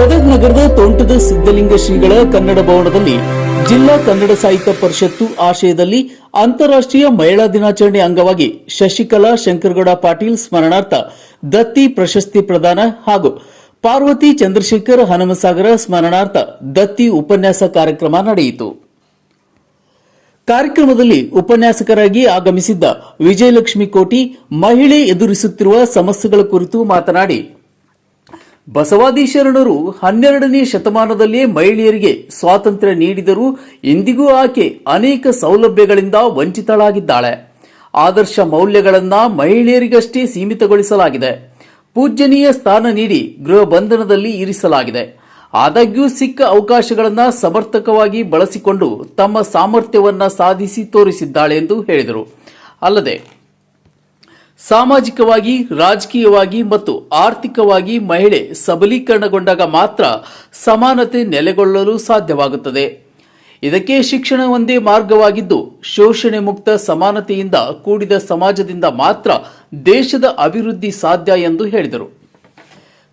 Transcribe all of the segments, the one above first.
ಗದಗ ನಗರದ ತೋಂಟದ ಸಿದ್ದಲಿಂಗ ಶ್ರೀಗಳ ಕನ್ನಡ ಭವನದಲ್ಲಿ ಜಿಲ್ಲಾ ಕನ್ನಡ ಸಾಹಿತ್ಯ ಪರಿಷತ್ತು ಆಶಯದಲ್ಲಿ ಅಂತಾರಾಷ್ಟ್ರೀಯ ಮಹಿಳಾ ದಿನಾಚರಣೆ ಅಂಗವಾಗಿ ಶಶಿಕಲಾ ಶಂಕರಗೌಡ ಪಾಟೀಲ್ ಸ್ಮರಣಾರ್ಥ ದತ್ತಿ ಪ್ರಶಸ್ತಿ ಪ್ರದಾನ ಹಾಗೂ ಪಾರ್ವತಿ ಚಂದ್ರಶೇಖರ್ ಹನುಮಸಾಗರ ಸ್ಮರಣಾರ್ಥ ದತ್ತಿ ಉಪನ್ಯಾಸ ಕಾರ್ಯಕ್ರಮ ನಡೆಯಿತು. ಕಾರ್ಯಕ್ರಮದಲ್ಲಿ ಉಪನ್ಯಾಸಕರಾಗಿ ಆಗಮಿಸಿದ್ದ ವಿಜಯಲಕ್ಷ್ಮಿ ಕೋಟಿ ಮಹಿಳೆ ಎದುರಿಸುತ್ತಿರುವ ಸಮಸ್ಯೆಗಳ ಕುರಿತು ಮಾತನಾಡಿ ಬಸವಾದಿ ಶರಣರು ಹನ್ನೆರಡನೇ ಶತಮಾನದಲ್ಲೇ ಮಹಿಳೆಯರಿಗೆ ಸ್ವಾತಂತ್ರ್ಯ ನೀಡಿದರೂ ಇಂದಿಗೂ ಆಕೆ ಅನೇಕ ಸೌಲಭ್ಯಗಳಿಂದ ವಂಚಿತಳಾಗಿದ್ದಾಳೆ. ಆದರ್ಶ ಮೌಲ್ಯಗಳನ್ನ ಮಹಿಳೆಯರಿಗಷ್ಟೇ ಸೀಮಿತಗೊಳಿಸಲಾಗಿದೆ. ಪೂಜ್ಯನೀಯ ಸ್ಥಾನ ನೀಡಿ ಗೃಹ ಬಂಧನದಲ್ಲಿ ಇರಿಸಲಾಗಿದೆ. ಆದಾಗ್ಯೂ ಸಿಕ್ಕ ಅವಕಾಶಗಳನ್ನು ಸಮರ್ಥಕವಾಗಿ ಬಳಸಿಕೊಂಡು ತಮ್ಮ ಸಾಮರ್ಥ್ಯವನ್ನು ಸಾಧಿಸಿ ತೋರಿಸಿದ್ದಾಳೆ ಎಂದು ಹೇಳಿದರು. ಅಲ್ಲದೆ ಸಾಮಾಜಿಕವಾಗಿ, ರಾಜಕೀಯವಾಗಿ ಮತ್ತು ಆರ್ಥಿಕವಾಗಿ ಮಹಿಳೆ ಸಬಲೀಕರಣಗೊಂಡಾಗ ಮಾತ್ರ ಸಮಾನತೆ ನೆಲೆಗೊಳ್ಳಲು ಸಾಧ್ಯವಾಗುತ್ತದೆ. ಇದಕ್ಕೆ ಶಿಕ್ಷಣ ಒಂದೇ ಮಾರ್ಗವಾಗಿದ್ದು, ಶೋಷಣೆ ಮುಕ್ತ ಸಮಾನತೆಯಿಂದ ಕೂಡಿದ ಸಮಾಜದಿಂದ ಮಾತ್ರ ದೇಶದ ಅಭಿವೃದ್ಧಿ ಸಾಧ್ಯ ಎಂದು ಹೇಳಿದರು.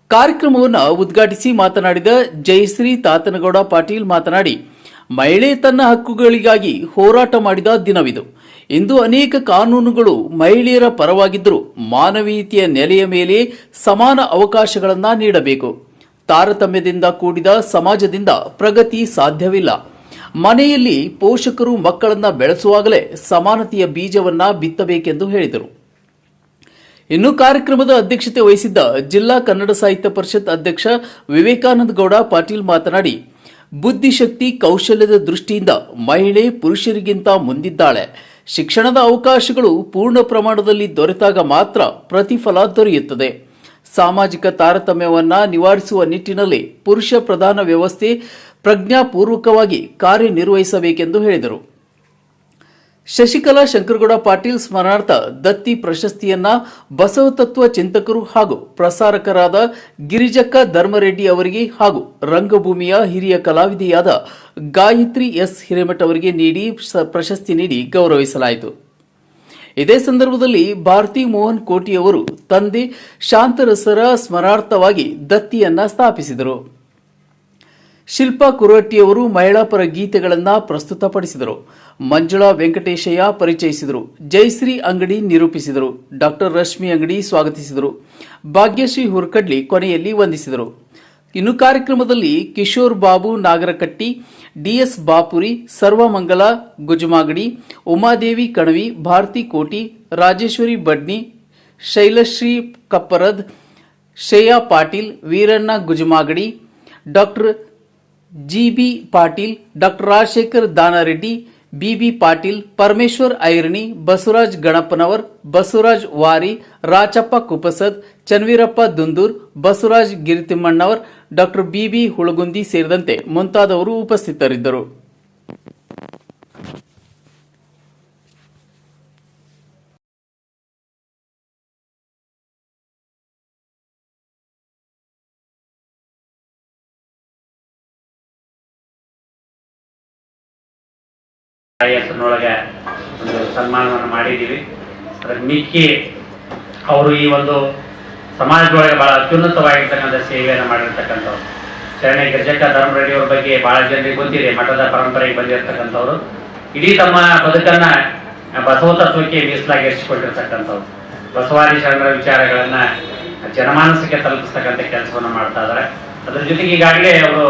ಕಾರ್ಯಕ್ರಮವನ್ನು ಉದ್ಘಾಟಿಸಿ ಮಾತನಾಡಿದ ಜಯಶ್ರೀ ತಾತನಗೌಡ ಪಾಟೀಲ್ ಮಾತನಾಡಿ ಮಹಿಳೆ ತನ್ನ ಹಕ್ಕುಗಳಿಗಾಗಿ ಹೋರಾಟ ಮಾಡಿದ ದಿನವಿದು. ಇಂದು ಅನೇಕ ಕಾನೂನುಗಳು ಮಹಿಳೆಯರ ಪರವಾಗಿದ್ದರೂ ಮಾನವೀಯತೆಯ ನೆಲೆಯ ಮೇಲೆ ಸಮಾನ ಅವಕಾಶಗಳನ್ನು ನೀಡಬೇಕು. ತಾರತಮ್ಯದಿಂದ ಕೂಡಿದ ಸಮಾಜದಿಂದ ಪ್ರಗತಿ ಸಾಧ್ಯವಿಲ್ಲ. ಮನೆಯಲ್ಲಿ ಪೋಷಕರು ಮಕ್ಕಳನ್ನು ಬೆಳೆಸುವಾಗಲೇ ಸಮಾನತೆಯ ಬೀಜವನ್ನ ಬಿತ್ತಬೇಕೆಂದು ಹೇಳಿದರು. ಇನ್ನು ಕಾರ್ಯಕ್ರಮದ ಅಧ್ಯಕ್ಷತೆ ವಹಿಸಿದ್ದ ಜಿಲ್ಲಾ ಕನ್ನಡ ಸಾಹಿತ್ಯ ಪರಿಷತ್ ಅಧ್ಯಕ್ಷ ವಿವೇಕಾನಂದ ಗೌಡ ಪಾಟೀಲ್ ಮಾತನಾಡಿ ಬುದ್ಧಿಶಕ್ತಿ ಕೌಶಲ್ಯದ ದೃಷ್ಟಿಯಿಂದ ಮಹಿಳೆ ಪುರುಷರಿಗಿಂತ ಮುಂದಿದ್ದಾಳೆ. ಶಿಕ್ಷಣದ ಅವಕಾಶಗಳು ಪೂರ್ಣ ಪ್ರಮಾಣದಲ್ಲಿ ದೊರೆತಾಗ ಮಾತ್ರ ಪ್ರತಿಫಲ ದೊರೆಯುತ್ತದೆ. ಸಾಮಾಜಿಕ ತಾರತಮ್ಯವನ್ನು ನಿವಾರಿಸುವ ನಿಟ್ಟಿನಲ್ಲಿ ಪುರುಷ ಪ್ರಧಾನ ವ್ಯವಸ್ಥೆ ಪ್ರಜ್ಞಾಪೂರ್ವಕವಾಗಿ ಕಾರ್ಯನಿರ್ವಹಿಸಬೇಕೆಂದು ಹೇಳಿದರು. ಶಶಿಕಲಾ ಶಂಕರಗೌಡ ಪಾಟೀಲ್ ಸ್ಮರಣಾರ್ಥ ದತ್ತಿ ಪ್ರಶಸ್ತಿಯನ್ನ ಬಸವ ತತ್ವ ಚಿಂತಕರು ಹಾಗೂ ಪ್ರಸಾರಕರಾದ ಗಿರಿಜಕ್ಕ ಧರ್ಮರೆಡ್ಡಿ ಅವರಿಗೆ ಹಾಗೂ ರಂಗಭೂಮಿಯ ಹಿರಿಯ ಕಲಾವಿದೆಯಾದ ಗಾಯತ್ರಿ ಎಸ್ ಹಿರೇಮಠ ಅವರಿಗೆ ನೀಡಿ ಪ್ರಶಸ್ತಿ ನೀಡಿ ಗೌರವಿಸಲಾಯಿತು. ಇದೇ ಸಂದರ್ಭದಲ್ಲಿ ಭಾರತಿ ಮೋಹನ್ ಕೋಟಿಯವರು ತಂದೆ ಶಾಂತರಸರ ಸ್ಮರಣಾರ್ಥವಾಗಿ ದತ್ತಿಯನ್ನ ಸ್ಥಾಪಿಸಿದರು. ಶಿಲ್ಪಾ ಕುರಟ್ಟಿಯವರು ಮಹಿಳಾ ಪರ ಗೀತೆಗಳನ್ನು ಪ್ರಸ್ತುತಪಡಿಸಿದರು. ಮಂಜುಳಾ ವೆಂಕಟೇಶಯ್ಯ ಪರಿಚಯಿಸಿದರು. ಜಯಶ್ರೀ ಅಂಗಡಿ ನಿರೂಪಿಸಿದರು. ಡಾಕ್ಟರ್ ರಶ್ಮಿ ಅಂಗಡಿ ಸ್ವಾಗತಿಸಿದರು. ಭಾಗ್ಯಶ್ರೀ ಹುರ್ಕಡ್ಲಿ ಕೊನೆಯಲ್ಲಿ ವಂದಿಸಿದರು. ಇನ್ನು ಕಾರ್ಯಕ್ರಮದಲ್ಲಿ Kishore Babu Nagarakatti, DS Bapuri, Sarvamangala Gujamagadi, Umadevi Kanavi, Bharati Koti, Rajeshwari Badni, Shailashree Kapparad, Shreya Patil, Veeranna Gujamagadi, doctor GB Patil, doctor Rajashekhar Danareddy BB Patil, Parameshwar Irani, Basavaraj Ganapanavar Basavaraj Vari, Rachappa Kupasad Chanveerappa Dundur, Basavaraj Giritimmannavar, doctor BB Hulagundi ಸೇರಿದಂತೆ ಮುಂತಾದವರು ಉಪಸ್ಥಿತರಿದ್ದರು. ಹೆಸರಿನೊಳಗೆ ಒಂದು ಸನ್ಮಾನವನ್ನು ಮಾಡಿದ್ದೀವಿ. ಅದರ ಮಿಕ್ಕಿ ಅವರು ಈ ಒಂದು ಸಮಾಜದೊಳಗೆ ಬಹಳ ಅತ್ಯುನ್ನತವಾಗಿರ್ತಕ್ಕಂಥ ಸೇವೆಯನ್ನು ಮಾಡಿರ್ತಕ್ಕಂಥವ್ರು. ಶರಣೆ ಗಜಕ ಧರ್ಮರೆಡ್ಡಿಯವ್ರ ಬಗ್ಗೆ ಬಹಳ ಜನರಿಗೆ ಗೊತ್ತಿದೆ, ಮಠದ ಪರಂಪರೆಗೆ ಬಂದಿರತಕ್ಕಂಥವ್ರು. ಇಡೀ ತಮ್ಮ ಬದುಕನ್ನ ಬಸವ ತತ್ವಕ್ಕೆ ಮೀಸಲಾಗಿರಿಸಿಕೊಂಡಿರ್ತಕ್ಕಂಥವ್ರು ಬಸವಾದಿ ಶರಣರ ವಿಚಾರಗಳನ್ನ ಜನಮಾನಸಕ್ಕೆ ತಲುಪಿಸ್ತಕ್ಕಂಥ ಕೆಲಸವನ್ನು ಮಾಡ್ತಾ ಇದ್ದಾರೆ. ಅದ್ರ ಜೊತೆಗೆ ಈಗಾಗಲೇ ಅವರು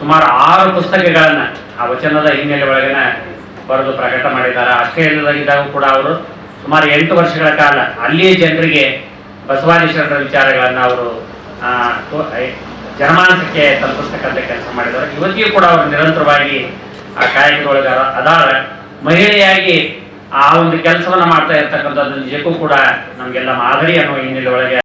ಸುಮಾರು ಆರು ಪುಸ್ತಕಗಳನ್ನ ಆ ವಚನದ ಹಿನ್ನೆಲೆ ಒಳಗಿನ ಬರೆದು ಪ್ರಕಟ ಮಾಡಿದ್ದಾರೆ. ಆಸ್ಟ್ರೇಲಿಯಾದಾಗಿದ್ದಾಗ ಕೂಡ ಅವರು ಸುಮಾರು ಎಂಟು ವರ್ಷಗಳ ಕಾಲ ಅಲ್ಲಿಯೇ ಜನರಿಗೆ ಬಸವಾದೀಶ್ವರರ ವಿಚಾರಗಳನ್ನು ಅವರು ಜನಮಾನಸಕ್ಕೆ ತಲುಪಿಸ್ತಕ್ಕಂಥ ಕೆಲಸ ಮಾಡಿದ್ದಾರೆ. ಇವತ್ತಿಗೂ ಕೂಡ ಅವರು ನಿರಂತರವಾಗಿ ಆ ಕಾಯಕದೊಳಗೆ ಅದಾರ. ಮಹಿಳೆಯಾಗಿ ಆ ಒಂದು ಕೆಲಸವನ್ನು ಮಾಡ್ತಾ ಇರ್ತಕ್ಕಂಥದ್ದು ನಿಜಕ್ಕೂ ಕೂಡ ನಮಗೆಲ್ಲ ಮಾದರಿ ಅನ್ನೋ ಹಿನ್ನೆಲೆ ಒಳಗೆ